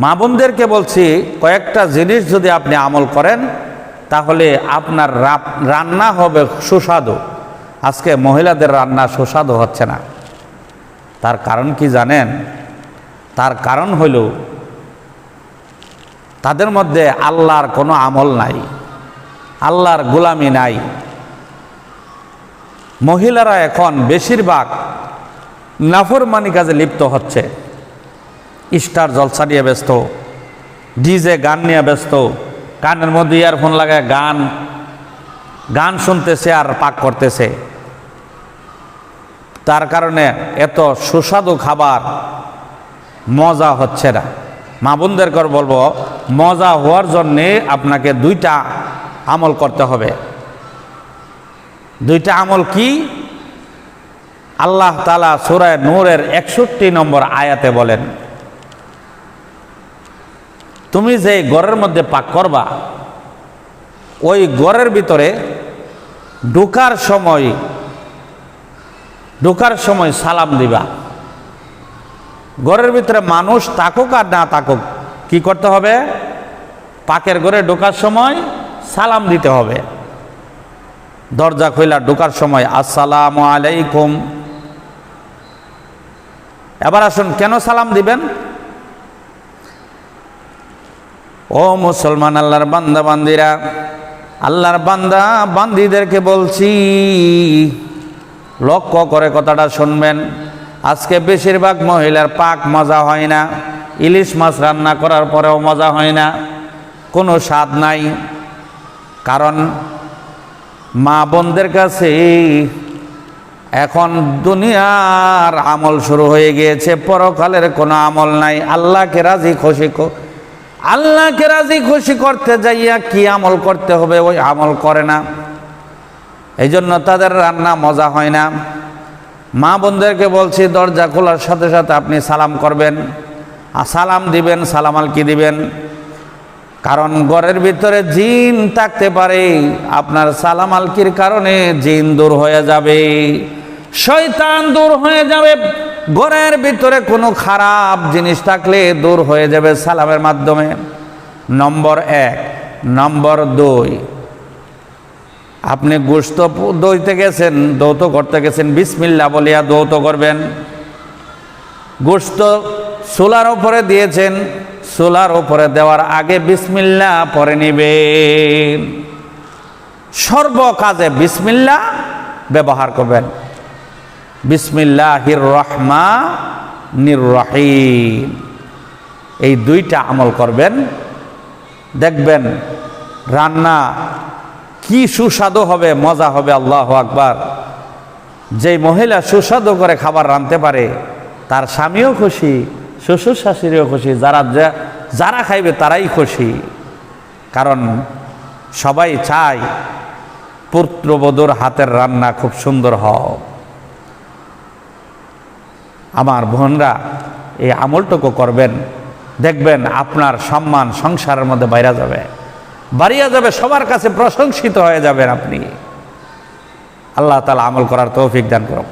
মা বোনদেরকে বলছি, কয়েকটা জিনিস যদি আপনি আমল করেন, তাহলে আপনার রান্না হবে সুস্বাদু। আজকে মহিলাদের রান্না সুস্বাদু হচ্ছে না। তার কারণ কি জানেন? তার কারণ হইল, তাদের মধ্যে আল্লাহর কোনো আমল নাই, আল্লাহর গোলামি নাই। মহিলারা এখন বেশিরভাগ নাফরমানি কাজে লিপ্ত হচ্ছে। স্টার জলসা নিয়ে ব্যস্ত ডিজে গান নিয়ে ব্যস্ত, কানের মধ্যে ইয়ারফোন লাগায় গান গান শুনতেছে আর পাক করতেছে। তার কারণে এত সুস্বাদু খাবার মজা হচ্ছে না। মা বোনদের কর বলব, মজা হওয়ার জন্যে আপনাকে দুইটা আমল করতে হবে। দুইটা আমল কি? আল্লাহ তালা সুরায় নূরের একষট্টি নম্বর আয়াতে বলেন তুমি যে ঘরের মধ্যে পাক করবা, ওই ঘরের ভিতরে ঢোকার সময় ঢোকার সময় সালাম দিবা। ঘরের ভিতরে মানুষ থাকুক আর না থাকুক, কি করতে হবে? পাকের ঘরে ঢোকার সময় সালাম দিতে হবে। দরজা খোলা ঢোকার সময়, আসসালামু আলাইকুম। এবার আসুন, কেন সালাম দিবেন? ও মুসলমান আল্লাহর বান্দা বান্দিরা, আল্লাহর বান্দা বান্দিদেরকে বলছি, লক্ষ্য করে কথাটা শুনবেন। আজকে বেশিরভাগ মহিলার পাক মজা হয় না, ইলিশ মাছ রান্না করার পরেও মজা হয় না, কোনো স্বাদ নাই। কারণ মা বোনদের কাছে এখন দুনিয়ার আমল শুরু হয়ে গিয়েছে, পরকালের কোনো আমল নাই। আল্লাহকে রাজি, খুশি আল্লাহকে রাজি খুশি করতে যাইয়া কি আমল করতে হবে? ওই আমল করে না। এই জন্য তাদের রান্না মজা হয় না। মা বোনদেরকে বলছি, দরজা খোলার সাথে সাথে আপনি সালাম করবেন। আর সালাম দিবেন, সালাম আলকি দিবেন? কারণ ঘরের ভিতরে জিন থাকতে পারে, আপনার সালাম আলকির কারণে জিন দূর হয়ে যাবে, শয়তান দূর হয়ে যাবে। ঘরের ভিতরে কোনো খারাপ জিনিস থাকলে দূর হয়ে যাবে সালামের মাধ্যমে। নম্বর এক। নম্বর দুই। আপনি গোস্ত দইতে গেছেন, দৌত করতে গেছেন বিসমিল্লা বলিয়া দৌত করবেন। গোস্ত সোলার ওপরে দিয়েছেন সোলার ওপরে দেওয়ার আগে বিসমিল্লা পরে নিবেন সর্ব কাজে বিসমিল্লা ব্যবহার করবেন। বিসমিল্লাহির রহমা। নির্রহিম এই দুইটা আমল করবেন। দেখবেন রান্না কি সুস্বাদু হবে, মজা হবে, আল্লাহ আকবার। যেই মহিলা সুস্বাদু করে খাবার রাঁধতে পারে, তার স্বামীও খুশি, শ্বশুর শাশুড়িও খুশি, যারা যারা খাইবে তারাই খুশি। কারণ সবাই চায় পুত্রবধূর হাতের রান্না খুব সুন্দর হোক। আমার বোনরা এই আমলটুকু করবেন, দেখবেন আপনার সম্মান সংসারের মধ্যে বাইরা যাবে। বাড়িয়া যাবে, সবার কাছে প্রশংসিত হয়ে যাবেন আপনি। আল্লাহ তালা আমল করার তৌফিক দান করুন